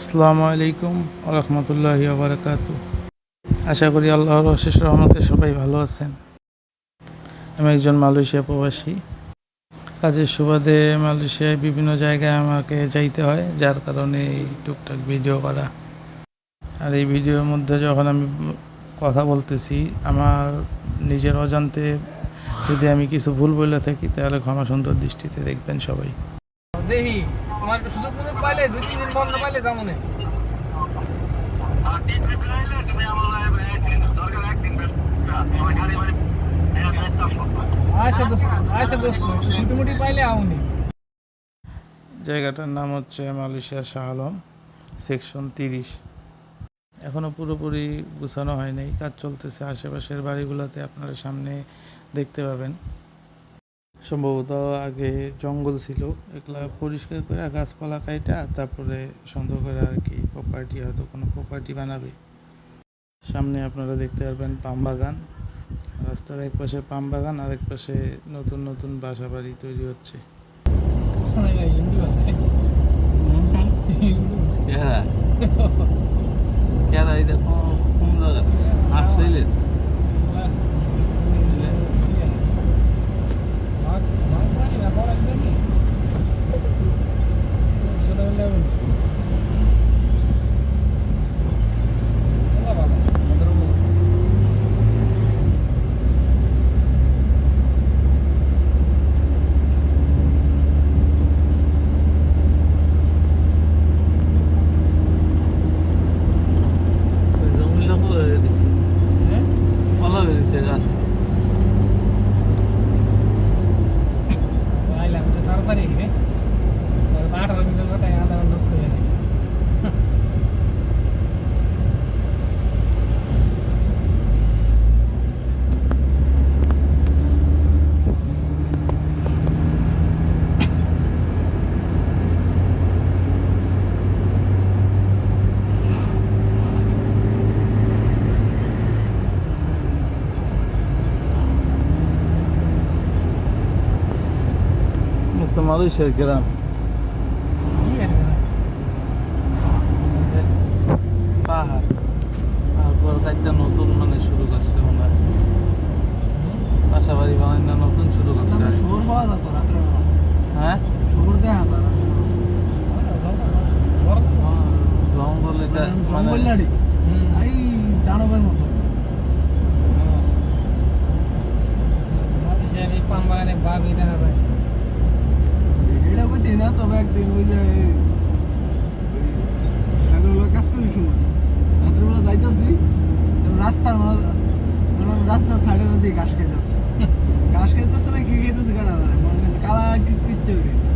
আসসালামু আলাইকুম রহমতুল্লাহি বারাকাত আশা করি আল্লাহর অশেষ রহমতে সবাই ভালো আছেন। আমি একজন মালয়েশিয়া প্রবাসী। কাজের সুবাদে মালয়েশিয়ায় বিভিন্ন জায়গায় আমাকে যাইতে হয়, যার কারণে এই টুকটাক ভিডিও করা। আর এই ভিডিওর মধ্যে যখন আমি কথা বলতেছি, আমার নিজের অজান্তে যদি আমি কিছু ভুল বলে থাকি, তাহলে ক্ষমা সুন্দর দৃষ্টিতে দেখবেন সবাই। তোমার একটু সুযোগ সুযোগ পাইলে দুই তিন দিন বন্ধ পাইলে যাব না। আচ্ছা আচ্ছা জায়গাটার নাম হচ্ছে মালয়েশিয়া শাহ আলম সেকশন তিরিশ। এখনও পুরোপুরি গুছানো হয় নাই কাজ চলতেছে। আশেপাশের বাড়িগুলোতে আপনারা সামনে দেখতে পাবেন। সম্ভবত আগে জঙ্গল ছিল, এগুলা পরিষ্কার করে গাছপালা কাইটা, তারপরে সুন্দর করে আর কি প্রপার্টি হয়তো কোনো প্রপার্টি বানাবে। সামনে আপনারা দেখতে পারবেন পাম বাগান। রাস্তার এক পাশে পাম বাগান আর এক পাশে নতুন নতুন বাসা বাড়ি তৈরি হচ্ছে। কেরা? এটা olmalı Şerker abi. কিচ্ছে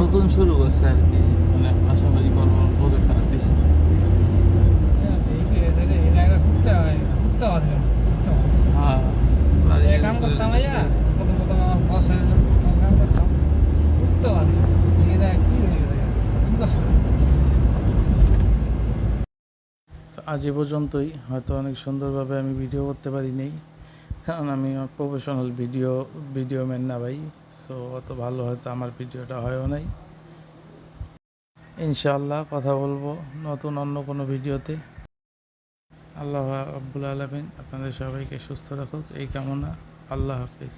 নতুন শুরু করছে আর কি মানে বাসা বাড়ি কর্ম খারাপ দিচ্ছে হয় কাম করতাম ভাইয়া বসের কাম করতাম। কি আজ এ পর্যন্তই। হয়তো অনেক সুন্দরভাবে আমি ভিডিও করতে পারি নাই কারণ আমি প্রফেশনাল ভিডিও ভিডিও ম্যান না ভাই। সো অত ভালো হয়তো আমার ভিডিওটা হয়ও নাই। ইনশাআল্লাহ কথা বলব নতুন অন্য কোনো ভিডিওতে। আল্লাহ আব্বুল আলমিন আপনাদের সবাইকে সুস্থ রাখুক, এই কামনা। আল্লাহ হাফিজ।